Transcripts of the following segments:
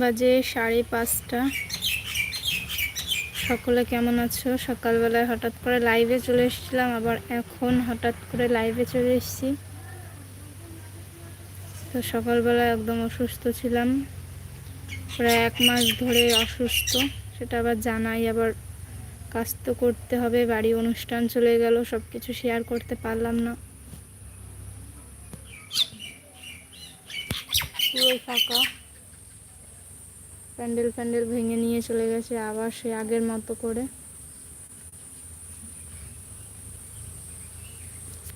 বাজে সাড়ে পাঁচটা। সকলে কেমন আছো? সকালবেলায় হঠাৎ করে লাইভে চলে এসেছিলাম, আবার এখন হঠাৎ করে লাইভে চলে এসেছি। তো সকালবেলা একদম অসুস্থ ছিলাম। প্রায় এক মাস ধরে অসুস্থ, সেটা আবার জানাই, আবার কাজ তো করতে হবে, বাড়ি অনুষ্ঠান চলে গেল সব কিছু শেয়ার করতে পারলাম না। পুরো ফাঁকা। প্যান্ডেল প্যান্ডেল ভেঙে নিয়ে চলে গেছে আবার সে আগের মতো করে।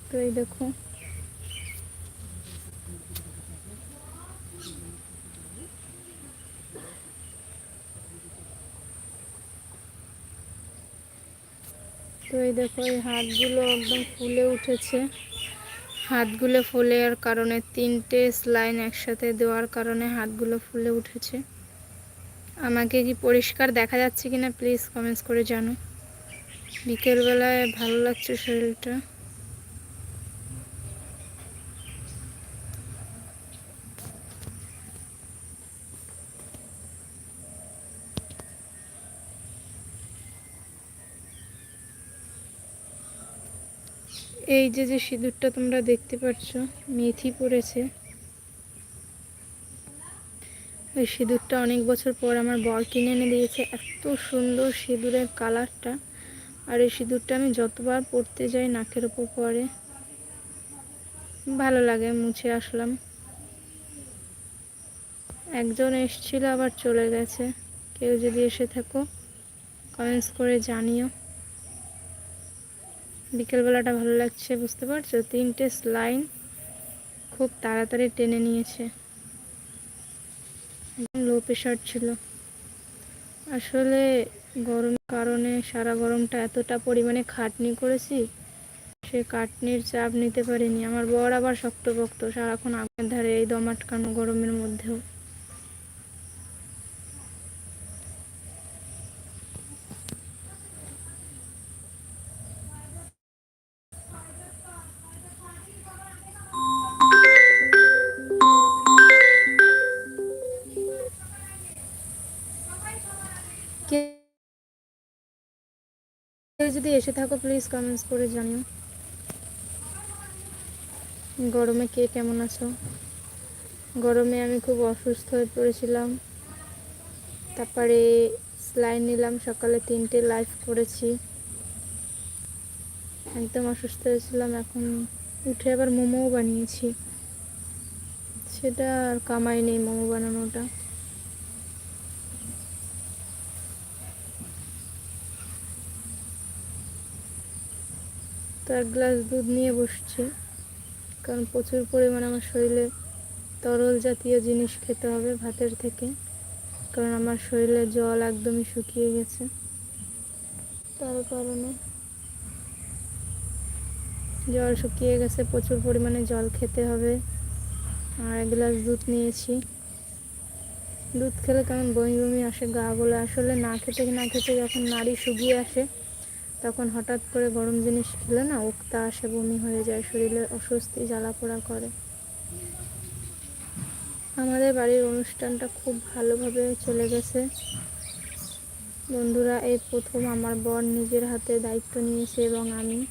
তো এই দেখো। তো এই দেখো, এই হাতগুলো একদম ফুলে উঠেছে। হাতগুলো ফুলে আর কারণে তিনটে স্লাইন একসাথে দেওয়ার কারণে হাতগুলো ফুলে উঠেছে। আমাকে কি পরিষ্কার দেখা যাচ্ছে কিনা প্লিজ কমেন্টস করে জানো। বিকেলবেলায় ভালো লাগছে শরীরটা। এই যে যে সিঁদুরটা তোমরা দেখতে পাচ্ছ মেথি পড়েছে। ওই সিঁদুরটা অনেক বছর পর আমার বর কিনে এনে দিয়েছে। এত সুন্দর সিঁদুরের কালারটা। আর এই সিঁদুরটা আমি যতবার পরতে যাই নাকের ওপর পরে, ভালো লাগে, মুছে আসলাম। একজন এসছিল, আবার চলে গেছে। কেউ যদি এসে থাকো কমেন্টস করে জানিও। বিকেলবেলাটা ভালো লাগছে, বুঝতে পারছ? তিনটে স্লাইন খুব তাড়াতাড়ি টেনে নিয়েছে। লো প্রেশার ছিল। আসলে গরম কারণে সারা গরমটা এতটা পরিমাণে খাটনি করেছি, সে কাটনির চাপ নিতে পারিনি। আমার বর আবার শক্তপোক্ত, সারাক্ষণ আগুনের ধারে এই দম আটকানো গরমের মধ্যেও। যদি এসে থাকো প্লিজ কমেন্টস করে জানিও। গরমে কে কেমন আছো? গরমে আমি খুব অসুস্থ হয়ে পড়েছিলাম। তারপরে স্লাইন নিলাম, সকালে তিনটে লাইভ করেছি। একদম অসুস্থ হয়েছিলাম, এখন উঠে আবার মোমোও বানিয়েছি। সেটা আর কামাই নেই মোমো বানানোটা। তো এক গ্লাস দুধ নিয়ে বসছি। কারণ প্রচুর পরিমাণে আমার শরীরে তরল জাতীয় জিনিস খেতে হবে ভাতের থেকে। কারণ আমার শরীরে জল একদমই শুকিয়ে গেছে। তার কারণে জল শুকিয়ে গেছে, প্রচুর পরিমাণে জল খেতে হবে। আর এক গ্লাস দুধ নিয়েছি। দুধ খেলে কেমন বমি বমি আসে, গা বলে আসলে না খেতে না খেতে যখন নাড়ি শুকিয়ে আসে তখন হঠাৎ করে গরম জিনিস খেলে না উক্তা আসে, বমি হয়ে যায়, শরীরে অস্বস্তি জ্বালা পোড়া করে। আমাদের বাড়ির অনুষ্ঠানটা খুব ভালোভাবে চলে গেছে। বন্ধুরা, এই প্রথম আমার বর নিজের হাতে দায়িত্ব নিয়েছে এবং আমি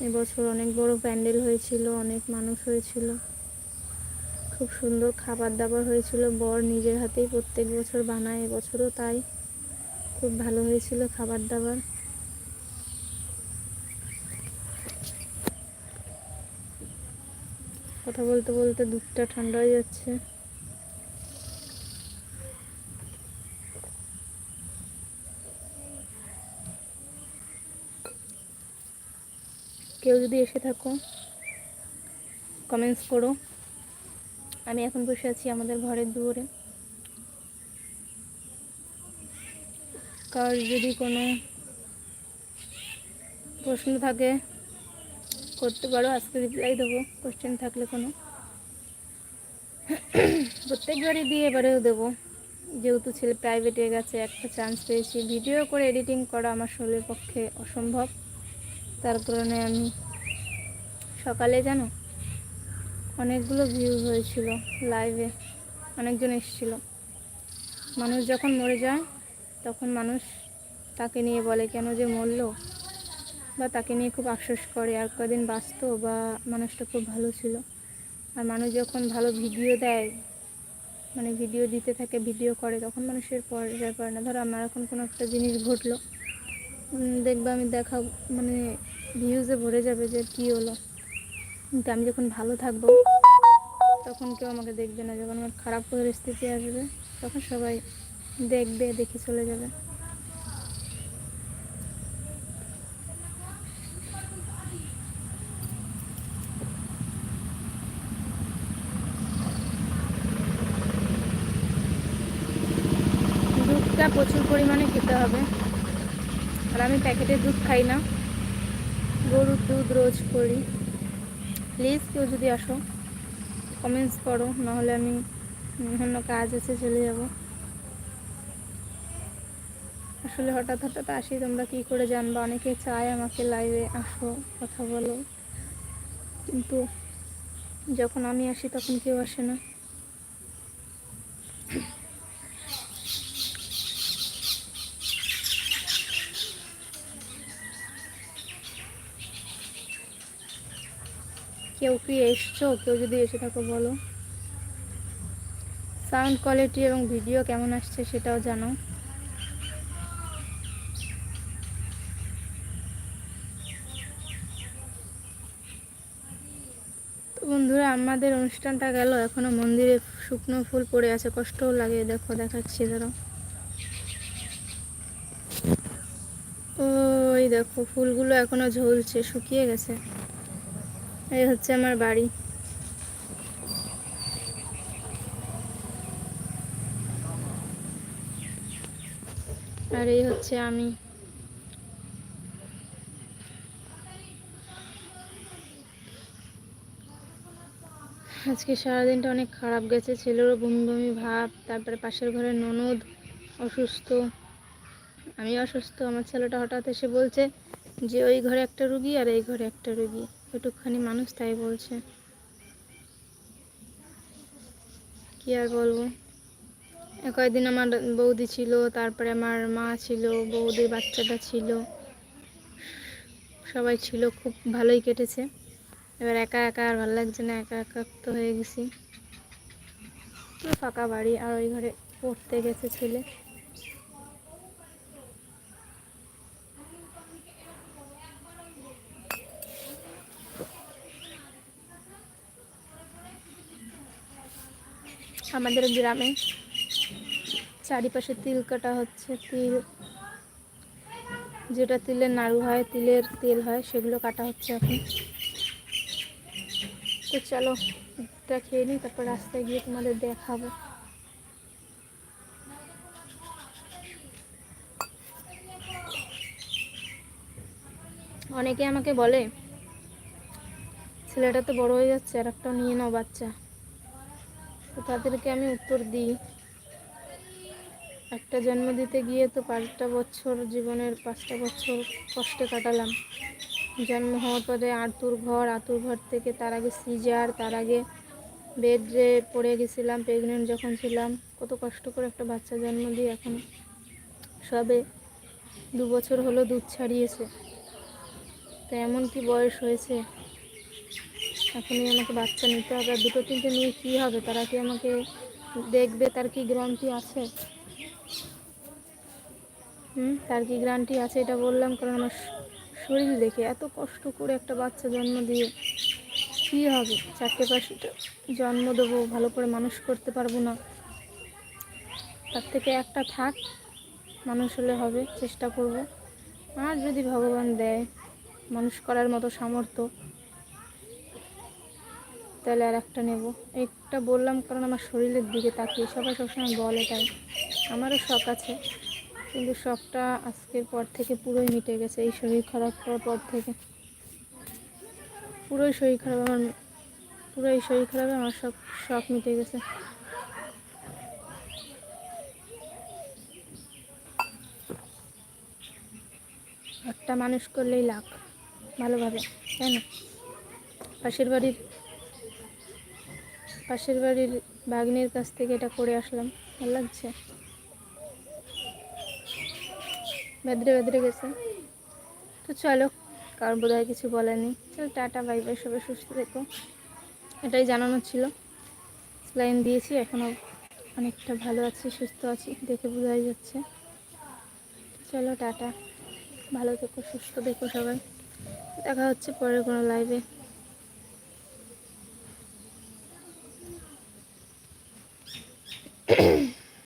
এবছর অনেক বড় প্যান্ডেল হয়েছিল, অনেক মানুষ হয়েছিল। খুব সুন্দর খাবার দাবার হয়েছিল, বর নিজের হাতেই প্রত্যেক বছর বানায়, এবছরও তাই। খুব ভালো হয়েছিল খাবার দাবার কথা বলতে বলতে দুধটা ঠান্ডা হয়ে যাচ্ছে। কেউ যদি এসে থাকো কমেন্টস করো। আমি এখন বসে আছি আমাদের ঘরের দুয়ারে। কার যদি কোনো প্রশ্ন থাকে করতে পারো, আজকে রিপ্লাই দেবো কোশ্চেন থাকলে কোনো। প্রত্যেকবারই দিয়ে এবারেও দেবো। যেহেতু ছেলে প্রাইভেটে গেছে, একটা চান্স পেয়েছি। ভিডিও করে এডিটিং করা আমার শরীরের পক্ষে অসম্ভব। তার কারণে আমি সকালে জানো, অনেকগুলো ভিউ হয়েছিল লাইভে অনেকজন এসেছিল। মানুষ যখন মরে যায়, তখন মানুষ তাকে নিয়ে বলে, কেন যে মরলো? বা তাকে নিয়ে খুব আফসোস করে। আর কদিন বাঁচতো বা মানুষটা খুব ভালো ছিল। আর মানুষ যখন ভালো ভিডিও দেয় মানে ভিডিও দিতে থাকে, ভিডিও করে, তখন মানুষের পর্যায়ে পড়ে না। ধরো আমার এখন কোনো একটা জিনিস ঘটলো দেখবে আমি দেখা মানে ভিউজে ভরে যাবে যে কী হলো। কিন্তু আমি যখন ভালো থাকব, তখন কেউ আমাকে দেখবে না। যখন আমার খারাপ পরিস্থিতি আসবে, তখন সবাই দেখবে, দেখে চলে যাবে দুধটা প্রচুর পরিমাণে খেতে হবে। আর আমি প্যাকেটের দুধ খাই না। গরুর দুধ রোজ করি। প্লিজ কেউ যদি আসো কমেন্টস করো, নাহলে আমি অন্য কাজ আছে, চলে যাব। আসলে হঠাৎ হঠাৎ আসি, তোমরা কি করে জানবা? অনেকে চায় আমাকে লাইভে আসো, কথা বলো। কিন্তু যখন আমি আসি, তখন কেউ আসে না। কেউ কি এসছো? কেউ যদি এসে থাকো বলো। সাউন্ড কোয়ালিটি এবং ভিডিও কেমন আসছে সেটাও জানো। তো বন্ধুরা, আমাদের অনুষ্ঠানটা গেল। এখনও মন্দিরে শুকনো ফুল পড়ে আছে। কষ্টও লাগে। দেখো, দেখাচ্ছি ধরো। ওই দেখো, ফুলগুলো এখনও ঝুলছে, শুকিয়ে গেছে। এই হচ্ছে আমার বাড়ি। আর এই হচ্ছে আমি। আজকে সারাদিনটা অনেক খারাপ গেছে, ছেলেরও বমি বমি ভাব, তারপরে পাশের ঘরের ননদ অসুস্থ। আমি অসুস্থ, আমার ছেলেটা হঠাৎ এসে বলছে যে, ওই ঘরে একটা রুগী আর এই ঘরে একটা রুগী। একটুখানি মানুষ তাই বলছে। কি আর বলব? কয়েকদিন আমার বৌদি ছিল, তারপরে আমার মা ছিল, বৌদির বাচ্চাটা ছিল। সবাই ছিল, খুব ভালোই কেটেছে। এবার একা একা আর ভালো লাগছে না, একা একাত্ম হয়ে গেছি। ফাঁকা বাড়ি, আর ওই ঘরে পড়তে গেছে ছেলে। আমাদের গ্রামে। চারিপাশে তিল কাটা হচ্ছে, তিল। যেটা তিলের নাড়ু হয়, তিলের তেল হয়, সেগুলো কাটা হচ্ছে এখন। তো চলো এটা খেয়ে নিই, তারপর রাস্তায় গিয়ে তোমাদের দেখাবো। অনেকে আমাকে বলে, ছেলেটা তো বড় হয়ে যাচ্ছে, আর একটা নিয়ে নাও বাচ্চা। তো তাদেরকে আমি উত্তর দিই। একটা জন্ম দিতে গিয়ে তো পাঁচটা বছর জীবনের পাঁচটা বছর কষ্টে কাটালাম। জন্ম হওয়ার পরে আতুর ঘর আতুর ঘর থেকে তার আগে সিজার, তার আগে বেডে পড়ে গেছিলাম, প্রেগনেন্ট যখন ছিলাম। কত কষ্ট করে একটা বাচ্চা জন্ম দিয়ে এখন সবে দু বছর হলো দুধ ছাড়িয়েছে। তো এমন কি বয়স হয়েছে? এখনই আমাকে বাচ্চা নিতে হবে। আর দুটো, তিনটে নিয়ে কী হবে? তারা কি আমাকে দেখবে? তার কি গ্যারান্টি আছে? হুম? তার কি গ্যারান্টি আছে এটা বললাম কারণ আমার শরীর দেখে এত কষ্ট করে একটা বাচ্চা জন্ম দিয়ে কী হবে? চারটে পাঁচটা জন্ম দেবো, ভালো করে মানুষ করতে পারব না। তার থেকে একটা থাক, মানুষ হলে হবে, চেষ্টা করব। আর যদি ভগবান দেয়, মানুষ করার মতো সামর্থ্য তাহলে আর একটা নেব। একটা বললাম কারণ আমার শরীরের দিকে তাকিয়ে। সবাই সবসময় বলে তাই। আমারও শখ আছে। কিন্তু শখটা আজকের পর থেকে পুরোই মিটে গেছে। এই শরীর খারাপ হওয়ার পর থেকে। পুরোই শরীর খারাপ আমার পুরো এই শরীর খারাপে আমার সব শখ মিটে গেছে। একটা মানুষ করলেই লাখ। ভালোভাবে, তাই না? পাশের বাড়ির পাশের বাড়ির বাগনের কাছ থেকে এটা করে আসলাম। ভালো লাগছে? বেদরে বেদরে গেছে। তো চলো কার বোধ হয় কিছু বলেনি। চলো, টাটা, বাই বাই, সবাই সুস্থ থেকো। এটাই জানানো ছিল। স্লাইন দিয়েছি এখনও অনেকটা ভালো আছি, সুস্থ আছি, দেখে বোঝাই যাচ্ছে। চলো, টাটা। ভালো থেকো, সুস্থ দেখো সবাই। দেখা হচ্ছে পরের কোনো লাইভে